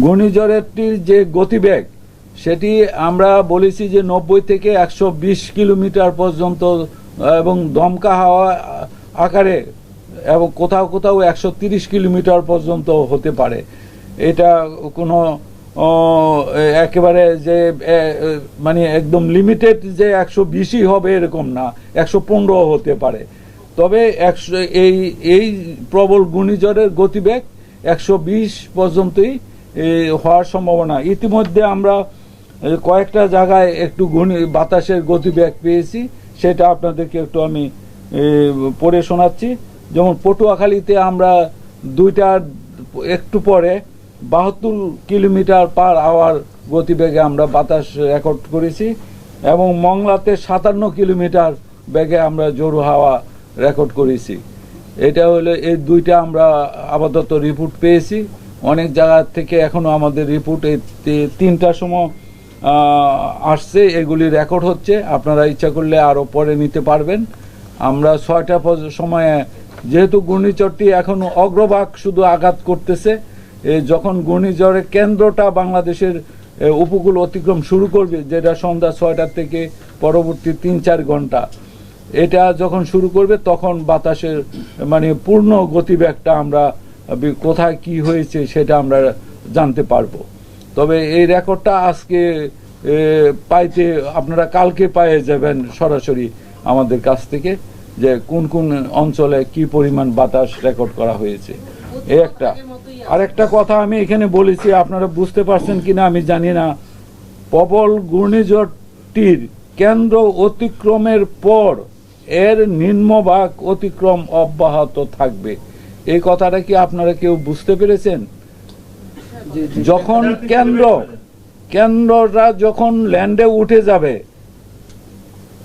ঘূর্ণিঝড়েরটির যে গতিবেগ, সেটি আমরা বলেছি যে নব্বই থেকে একশো বিশ কিলোমিটার পর্যন্ত এবং দমকা হাওয়া আকারে এবং কোথাও কোথাও একশো কিলোমিটার পর্যন্ত হতে পারে। এটা কোনো একেবারে যে মানে একদম লিমিটেড যে একশো বিশই হবে এরকম না, একশো পনেরো হতে পারে। তবে একশো, এই এই প্রবল ঘূর্ণিঝড়ের গতিবেগ একশো বিশ পর্যন্তই হওয়ার সম্ভাবনা। ইতিমধ্যে আমরা কয়েকটা জায়গায় একটু ঘূর্ণি, বাতাসের গতিবেগ পেয়েছি, সেটা আপনাদেরকে একটু আমি পড়ে শোনাচ্ছি। যেমন পটুয়াখালীতে আমরা দুইটার একটু পরে বাহাত্তর কিলোমিটার পার আওয়ার গতিবেগে আমরা বাতাস রেকর্ড করেছি এবং মংলাতে সাতান্ন কিলোমিটার বেগে আমরা জোরু হাওয়া রেকর্ড করেছি। এটা হলো এই দুইটা আমরা আপাতত রিপোর্ট পেয়েছি। অনেক জায়গা থেকে এখনও আমাদের রিপোর্ট এই তি- তিনটার সময় আসছে, এগুলি রেকর্ড হচ্ছে। আপনারা ইচ্ছা করলে আরও পরে নিতে পারবেন। আমরা ছয়টা সময়ে, যেহেতু ঘূর্ণিঝড়টি এখন অগ্রভাগ শুধু আঘাত করতেছে, এ যখন ঘূর্ণিঝড়ের কেন্দ্রটা বাংলাদেশের উপকূল অতিক্রম শুরু করবে, যেটা সন্ধ্যা ছয়টার থেকে পরবর্তী তিন চার ঘণ্টা, এটা যখন শুরু করবে, তখন বাতাসের মানে পূর্ণ গতিবেগটা আমরা কোথায় কি হয়েছে সেটা আমরা জানতে পারব। তবে এই রেকর্ডটা আজকে পাইতে আপনারা কালকে পেয়ে যাবেন সরাসরি আমাদের কাছ থেকে যে কোন কোন অঞ্চলে কি পরিমাণ বাতাস রেকর্ড করা হয়েছে। এই একটা। আরেকটা কথা আমি এখানে বলেছি, আপনারা বুঝতে পারছেন কিনা আমি জানি না। প্রবল ঘূর্ণিঝড়টির কেন্দ্র অতিক্রমের পর এর নিম্নভাগ অতিক্রম অব্যাহত থাকবে। এই কথাটা কি আপনারা কেউ বুঝতে পেরেছেন? যখন কেন্দ্র, কেন্দ্রটা যখন ল্যান্ডে উঠে যাবে,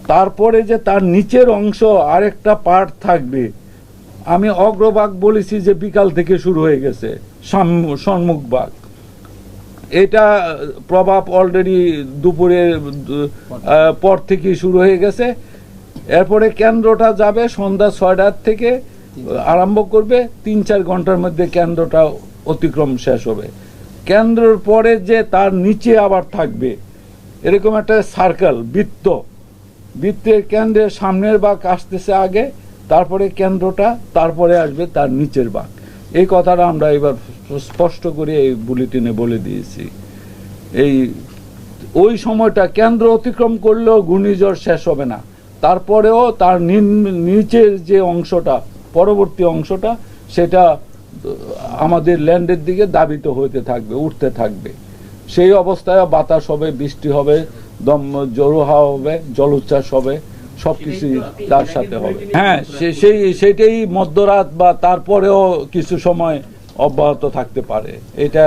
তারপরে যে তার নিচের অংশ আরেকটা পার্ট থাকবে, আমি অগ্রভাগ বলেছি যে বিকাল থেকে শুরু হয়ে গেছে সাম- সম্মুখ ভাগ। এটা প্রভাব অলরেডি দুপুরের পর থেকে শুরু হয়ে গেছে। এরপরে কেন্দ্রটা যাবে সন্ধ্যা ছয়টার থেকে আরম্ভ করবে, তিন চার ঘণ্টার মধ্যে কেন্দ্রটা অতিক্রম শেষ হবে। কেন্দ্রের পরে যে তার নিচে আবার থাকবে, এরকম একটা সার্কেল বৃত্ত। বৃত্তের কেন্দ্রের সামনের বাঘ আসতেছে আগে, তারপরে কেন্দ্রটা, তারপরে আসবে তার নিচের বাঘ এই কথাটা আমরা এবার স্পষ্ট করে এই বুলেটিনে বলে দিয়েছি। এই, ওই সময়টা কেন্দ্র অতিক্রম করলেও ঘূর্ণিঝড় শেষ হবে না। তারপরেও তার নিচের যে অংশটা পরবর্তী অংশটা সেটা আমাদের ল্যান্ডের দিকে দাবিত হইতে থাকবে উঠতে থাকবে। সেই অবস্থায় বাতাস হবে বৃষ্টি হবে দম জড়ো হাওয়া হবে জলোচ্ছ্বাস হবে সবকিছু তার সাথে হবে। হ্যাঁ সেই সেটাই মধ্যরাত বা তারপরেও কিছু সময় অব্যাহত থাকতে পারে। এটা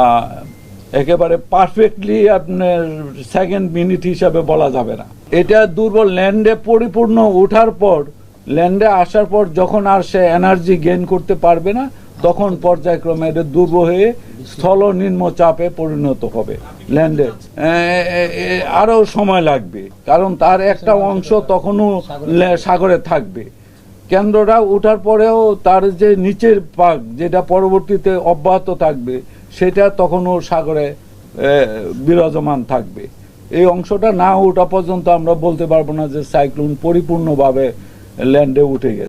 আহ, একেবারে পারফেক্টলি আপনার সেকেন্ড মিনিট হিসাবে বলা যাবে না। এটা দুর্বল ল্যান্ডে পরিপূর্ণ ওঠার পর ল্যান্ডে আসার পর যখন আর সে এনার্জি গেইন করতে পারবে না, তখন পর্যায়ক্রমে এটা দুর্বল হয়ে স্থল নিম্ন চাপে পরিণত হবে ল্যান্ডে। আরও সময় লাগবে, কারণ তার একটা অংশ তখনও সাগরে থাকবে। কেন্দ্রটা ওঠার পরেও তার যে নিচের পাক যেটা পরবর্তীতে অব্যাহত থাকবে, সেটা তখনও সাগরে বিরাজমান থাকবে। এই অংশটা না ওঠা পর্যন্ত আমরা বলতে পারব না যে সাইক্লোন পরিপূর্ণভাবে leen de wuute